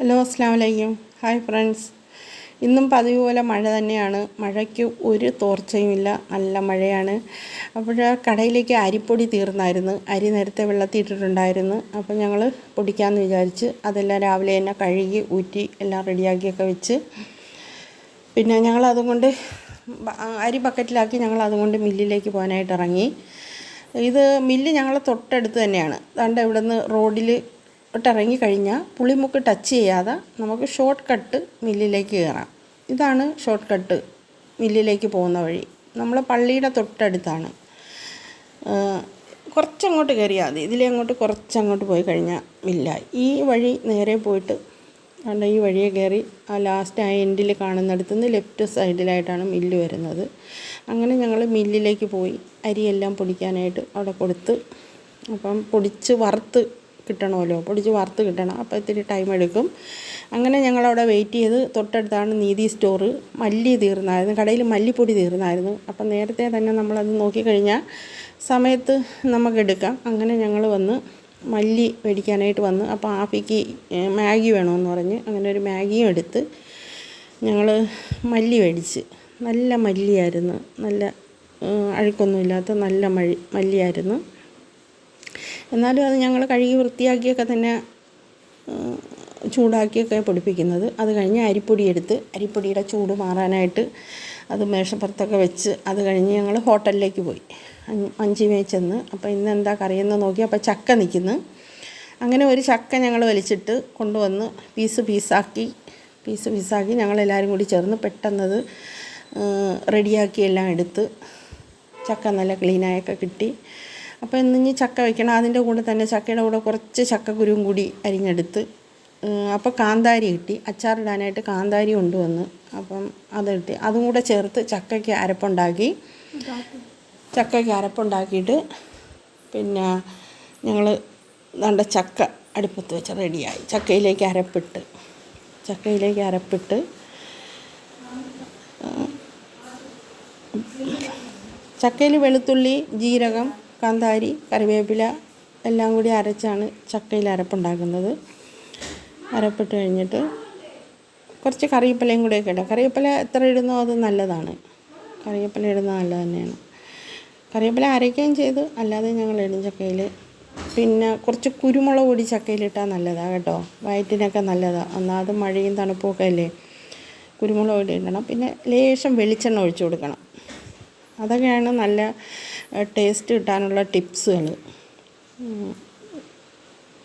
Hello അസ്സാം വലൈക്കും hi friends. ഇന്നും പതിവ് പോലെ മഴ തന്നെയാണ്. മഴയ്ക്ക് ഒരു തോർച്ചയുമില്ല. നല്ല മഴയാണ്. അപ്പോൾ കടയിലേക്ക് അരിപ്പൊടി തീർന്നായിരുന്നു. അരി നേരത്തെ വെള്ളത്തിൽ ഇട്ടിട്ടുണ്ടായിരുന്നു. അപ്പോൾ ഞങ്ങൾ പൊടിക്കാമെന്ന് വിചാരിച്ച് അതെല്ലാം രാവിലെ തന്നെ കഴുകി ഊറ്റി എല്ലാം റെഡിയാക്കിയൊക്കെ വെച്ച് പിന്നെ ഞങ്ങൾ അതുകൊണ്ട് അരി ബക്കറ്റിലാക്കി ഞങ്ങൾ അതുകൊണ്ട് മില്ലിലേക്ക് പോകാനായിട്ട് ഇറങ്ങി. ഇത് മില്ല് ഞങ്ങളെ തൊട്ടടുത്ത് തന്നെയാണ്. അതുകൊണ്ട് ഇവിടുന്ന് റോഡിൽ ഇറങ്ങി കഴിഞ്ഞാൽ പുളിമുക്ക് ടച്ച് ചെയ്യാതെ നമുക്ക് ഷോർട്ട് കട്ട് മില്ലിലേക്ക് കയറാം ഇതാണ് ഷോർട്ട് കട്ട് മില്ലിലേക്ക് പോകുന്ന വഴി. നമ്മൾ പള്ളിയുടെ തൊട്ടടുത്താണ്. കുറച്ചങ്ങോട്ട് കയറിയാൽ മതി. ഇതിലെ അങ്ങോട്ട് കുറച്ചങ്ങോട്ട് പോയി കഴിഞ്ഞാൽ മില്ല ഈ വഴി നേരെ പോയിട്ട് കണ്ട ഈ വഴിയെ കയറി ആ ലാസ്റ്റ് ആ എൻഡിൽ കാണുന്നിടത്തു നിന്ന് ലെഫ്റ്റ് സൈഡിലായിട്ടാണ് മില്ല് വരുന്നത്. അങ്ങനെ ഞങ്ങൾ മില്ലിലേക്ക് പോയി. അരിയെല്ലാം പൊടിക്കാനായിട്ട് അവിടെ കൊടുത്ത് അപ്പം പൊടിച്ച് വറുത്ത് കിട്ടണമല്ലോ? പൊടിച്ച് വറുത്ത് കിട്ടണം. അപ്പോൾ ഇത്തിരി ടൈം എടുക്കും. അങ്ങനെ ഞങ്ങളവിടെ വെയിറ്റ് ചെയ്ത് തൊട്ടടുത്താണ് നീതി സ്റ്റോർ മല്ലി തീർന്നായിരുന്നു. കടയിൽ മല്ലിപ്പൊടി തീർന്നായിരുന്നു. അപ്പം നേരത്തെ തന്നെ നമ്മളത് നോക്കിക്കഴിഞ്ഞാൽ സമയത്ത് നമുക്കെടുക്കാം അങ്ങനെ ഞങ്ങൾ വന്ന് മല്ലി മേടിക്കാനായിട്ട് വന്ന്. അപ്പോൾ ആഫിക്ക് മാഗി വേണമെന്ന് പറഞ്ഞ് അങ്ങനെ ഒരു മാഗിയും എടുത്ത് ഞങ്ങൾ മല്ലി മേടിച്ച്. നല്ല മല്ലിയായിരുന്നു. നല്ല അഴുക്കൊന്നുമില്ലാത്ത നല്ല മല്ലിയായിരുന്നു. എന്നാലും അത് ഞങ്ങൾ കഴുകി വൃത്തിയാക്കിയൊക്കെ തന്നെ ചൂടാക്കിയൊക്കെ പൊടിപ്പിക്കുന്നത്. അത് കഴിഞ്ഞ് അരിപ്പൊടി എടുത്ത് അരിപ്പൊടിയുടെ ചൂട് മാറാനായിട്ട് അത് മേശപ്പുറത്തൊക്കെ വെച്ച് അത് കഴിഞ്ഞ് ഞങ്ങൾ ഹോട്ടലിലേക്ക് പോയി. അഞ്ച് മേ ചെന്ന്. അപ്പോൾ ഇന്ന് എന്താ കറിയെന്ന് നോക്കി അപ്പോൾ ചക്ക നിൽക്കുന്നു അങ്ങനെ ഒരു ചക്ക ഞങ്ങൾ വലിച്ചിട്ട് കൊണ്ടുവന്ന് പീസ് പീസാക്കി പീസ് പീസാക്കി ഞങ്ങളെല്ലാവരും കൂടി ചേർന്ന് പെട്ടെന്നത് റെഡിയാക്കി എല്ലാം എടുത്ത് ചക്ക നല്ല ക്ലീനായൊക്കെ കിട്ടി. അപ്പോൾ ഇന്നിനി ചക്ക വെക്കണം അതിന്റെ കൂടെ തന്നെ ചക്കയുടെ കൂടെ കുറച്ച് ചക്കക്കുരുവും കൂടി അരിഞ്ഞെടുത്ത് അപ്പോൾ കാന്താരി കിട്ടി. അച്ചാറിടാനായിട്ട് കാന്താരി കൊണ്ടുവന്ന് അപ്പം അത് കിട്ടി അതും കൂടെ ചേർത്ത് ചക്കയ്ക്ക് അരപ്പുണ്ടാക്കി. ചക്കയ്ക്ക് അരപ്പുണ്ടാക്കിയിട്ട് പിന്നെ ഞങ്ങൾ നല്ല ചക്ക അടുപ്പത്ത് വെച്ച് റെഡിയായി. ചക്കയിലേക്ക് അരപ്പിട്ട് ചക്കയിലേക്ക് അരപ്പിട്ട് ചക്കയിൽ വെളുത്തുള്ളി ജീരകം കാന്താരി കറിവേപ്പില എല്ലാം കൂടി അരച്ചാണ് ചക്കയിൽ അരപ്പുണ്ടാക്കുന്നത്. അരപ്പിട്ട് കഴിഞ്ഞിട്ട് കുറച്ച് കറിവേപ്പിലയും കൂടെയൊക്കെ ഇടാം. കറിവേപ്പില എത്ര ഇടുന്നോ അത് നല്ലതാണ്. കറിവേപ്പില ഇടുന്നത് നല്ലത് തന്നെയാണ്. കറിവേപ്പില അരയ്ക്കുകയും ചെയ്ത്. അല്ലാതെ ഞങ്ങൾ ഇടും ചക്കയിൽ. പിന്നെ കുറച്ച് കുരുമുളക് പൊടി ചക്കയിലിട്ടാൽ നല്ലതാണ് കേട്ടോ. വയറ്റിനൊക്കെ നല്ലതാണ് ഒന്നാമത് മഴയും തണുപ്പൊക്കെ അല്ലേ? കുരുമുളക് കൂടി ഇടണം. പിന്നെ ലേശം വെളിച്ചെണ്ണ ഒഴിച്ചു കൊടുക്കണം. അതൊക്കെയാണ് നല്ല ടേസ്റ്റ് കിട്ടാനുള്ള ടിപ്സുകൾ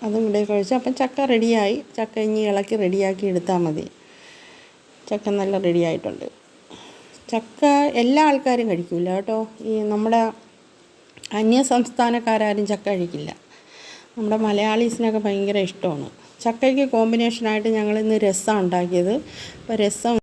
അതും കൂടെ കഴിച്ച് അപ്പം ചക്ക റെഡിയായി. ചക്ക ഇനി ഇളക്കി റെഡിയാക്കി എടുത്താൽ മതി. ചക്ക നല്ല റെഡിയായിട്ടുണ്ട് ചക്ക എല്ലാ ആൾക്കാരും കഴിക്കില്ല കേട്ടോ. ഈ നമ്മുടെ അന്യ സംസ്ഥാനക്കാരും ചക്ക കഴിക്കില്ല. നമ്മുടെ മലയാളീസിനൊക്കെ ഭയങ്കര ഇഷ്ടമാണ്. ചക്കയ്ക്ക് കോമ്പിനേഷനായിട്ട് ഞങ്ങൾ ഇന്ന് രസം ഉണ്ടാക്കിയത്. അപ്പോൾ രസം